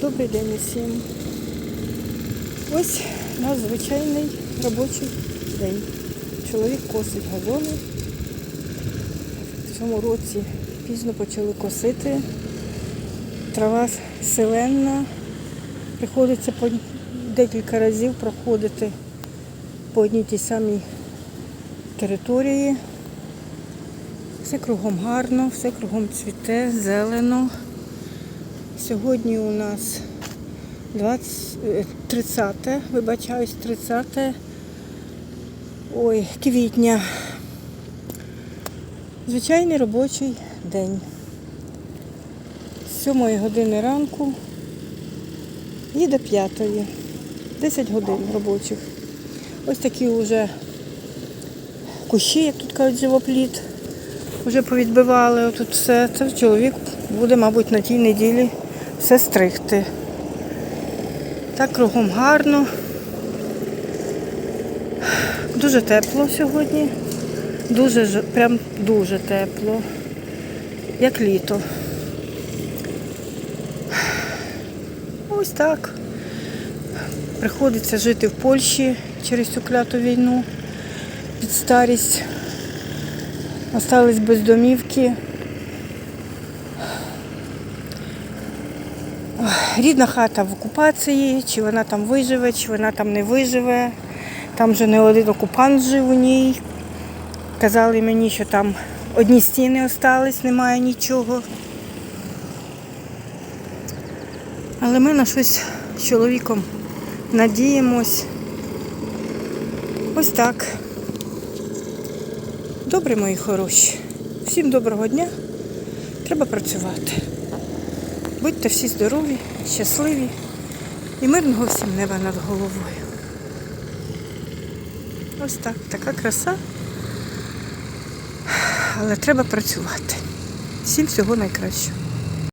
Добрий день усім. Ось наш звичайний робочий день. Чоловік косить газони. В цьому році пізно почали косити. Трава селенна. Приходиться по декілька разів проходити по одній тій самій території. Все кругом гарно, все кругом цвіте, зелено. Сьогодні у нас 20, е, 30, вибачаюсь, 30 ой, квітня. Звичайний робочий день. З 7 години ранку і до 5. 10 годин робочих. Ось такі вже кущі, як тут кажуть, живопліт. Вже повідбивали тут все. Це чоловік буде, мабуть, на тій неділі все стригти. Так кругом гарно. Дуже тепло сьогодні. Дуже, прям дуже тепло. Як літо. Ось так. Приходиться жити в Польщі через цю кляту війну під старість. Остались без домівки. Рідна хата в окупації, чи вона там виживе, чи вона там не виживе. Там вже не один окупант жив у ній. Казали мені, що там одні стіни остались, немає нічого. Але ми на щось з чоловіком надіємось. Ось так. Добре, мої хороші. Всім доброго дня. Треба працювати. Будьте всі здорові, щасливі і мирного всім неба над головою. Ось так, така краса. Але треба працювати. Всім всього найкращого.